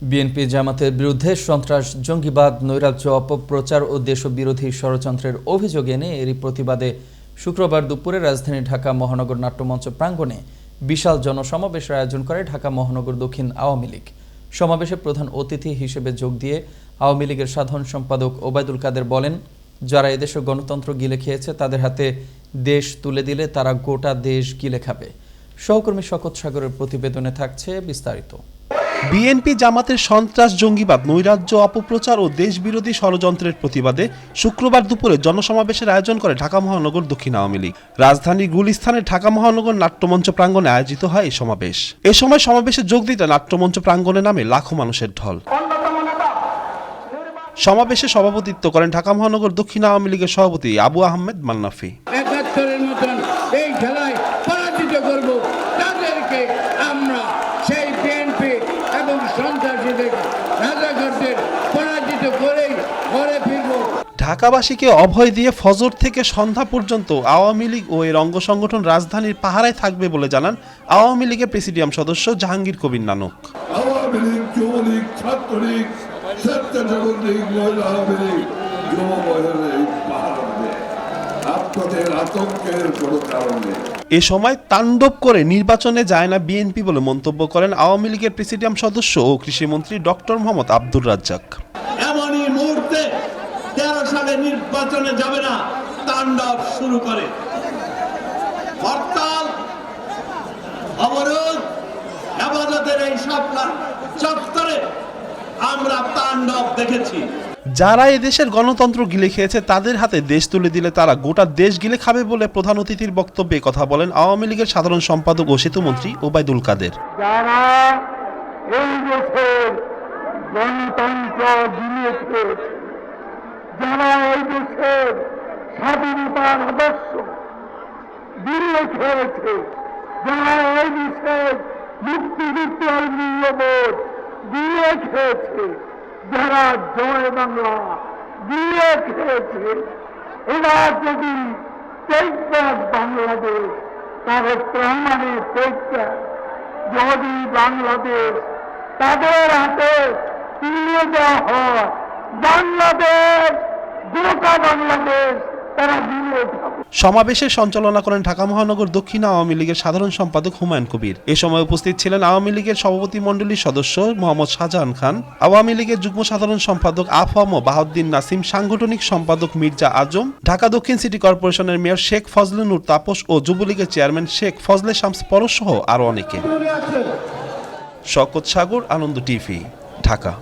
BNP জামাতের বিরুদ্ধে সন্ত্রাস, জঙ্গিবাদ, নৈরাজ্য, অপপ্রচার ও দেশবিরোধী ষড়যন্ত্রের অভিযোগ এনে এরই প্রতিবাদে শুক্রবার দুপুরে রাজধানী ঢাকা মহানগর নাট্যমঞ্চ প্রাঙ্গণে বিশাল জনসমাবেশের আয়োজন করে ঢাকা মহানগর দক্ষিণ আওয়ামী লীগ। সমাবেশে প্রধান অতিথি হিসেবে যোগ দিয়ে আওয়ামী লীগের সাধারণ সম্পাদক ওবায়দুল কাদের বলেন, যারা এদেশে গণতন্ত্র গিলে খেয়েছে, তাদের হাতে দেশ তুলে দিলে তারা গোটা দেশ গিলে খাবে। সহকর্মী শকত সাগরের প্রতিবেদনে থাকছে বিস্তারিত। বিএনপি জামাতের সন্ত্রাস, জঙ্গিবাদ, নৈরাজ্য, অপপ্রচার ও দেশবিরোধী ষড়যন্ত্রের প্রতিবাদে শুক্রবার দুপুরে জনসমাবেশের আয়োজন করে ঢাকা মহানগর দক্ষিণ আওয়ামী লীগ। রাজধানীর গুলিস্থানে ঢাকা মহানগর নাট্যমঞ্চ প্রাঙ্গণে আয়োজিত হয় এই সমাবেশ। এ সময় সমাবেশে যোগ দিতে নাট্যমঞ্চ প্রাঙ্গণে নামে লাখো মানুষের ঢল। সমাবেশে সভাপতিত্ব করেন ঢাকা মহানগর দক্ষিণ আওয়ামী লীগের সভাপতি আবু আহমেদ মান্নাফি। ঢাকাবাসীকে অভয় দিয়ে ফজর থেকে সন্ধ্যা পর্যন্ত আওয়ামী লীগ ও এর অঙ্গ সংগঠন রাজধানীর পাহারায় থাকবে বলে জানান আওয়ামী লীগের প্রেসিডিয়াম সদস্য জাহাঙ্গীর কবির নানক। আওয়ামী লীগ যুবলীগ ছাত্রলীগ এ সময় তাণ্ডব করে নির্বাচনে যায় না বিএনপি বলে মন্তব্য করেন আওয়ামী লীগের প্রেসিডিয়াম সদস্য ও কৃষিমন্ত্রী ডক্টর মোহাম্মদ আব্দুর রাজ্জাক। এমনই মুহূর্তে তেরো সালে নির্বাচনে যাবে না তাণ্ডব শুরু করে। হরতাল অবরোধ আবাদতের এই স্বপ্ন চত্বরে আমরা তাণ্ডব দেখেছি। যারা এদেশের গণতন্ত্র গিলে খেয়েছে তাদের হাতে দেশ তুলে দিলে তারা গোটা দেশ গিলে খাবে বলে প্রধান অতিথির বক্তব্যে কথা বলেন আওয়ামী লীগের সাধারণ সম্পাদক ও সেতুমন্ত্রী ওবায়দুল কাদের। যারা এই দেশের গণতন্ত্র খেয়েছে যারা এই দেশের স্বাধীনতার আদর্শ গিলিয়ে খেয়েছে। যারা এই দেশের মুক্তিযুদ্ধের মূল্যবোধ গিলিয়ে খেয়েছে। যারা জয় বাংলা গিলিয়ে খেয়েছে এরা যদি টেকব্যাক বাংলাদেশ, তাদের প্রমাণে টেকব্যাক যদি বাংলাদেশ তাদের হাতে তুলে দেওয়া হয় সমাবেশে সঞ্চালনা করেন ঢাকা মহানগর দক্ষিণ আওয়ামী লীগের সাধারণ সম্পাদক হুমায়ুন কবির। এ সময় উপস্থিত ছিলেন আওয়ামী লীগের সভাপতি মণ্ডলীর সদস্য মোহাম্মদ শাহজাহান খান, আওয়ামী লীগের যুগ্ম সাধারণ সম্পাদক আফম বাহাউদ্দিন নাসিম, সাংগঠনিক সম্পাদক মির্জা আজম, ঢাকা দক্ষিণ সিটি কর্পোরেশনের মেয়র শেখ ফজলে নূর তাপস ও যুবলীগের চেয়ারম্যান শেখ ফজলে শামস পরশ সহ আরও অনেকে। শকত সাগর, আনন্দ টিভি, ঢাকা।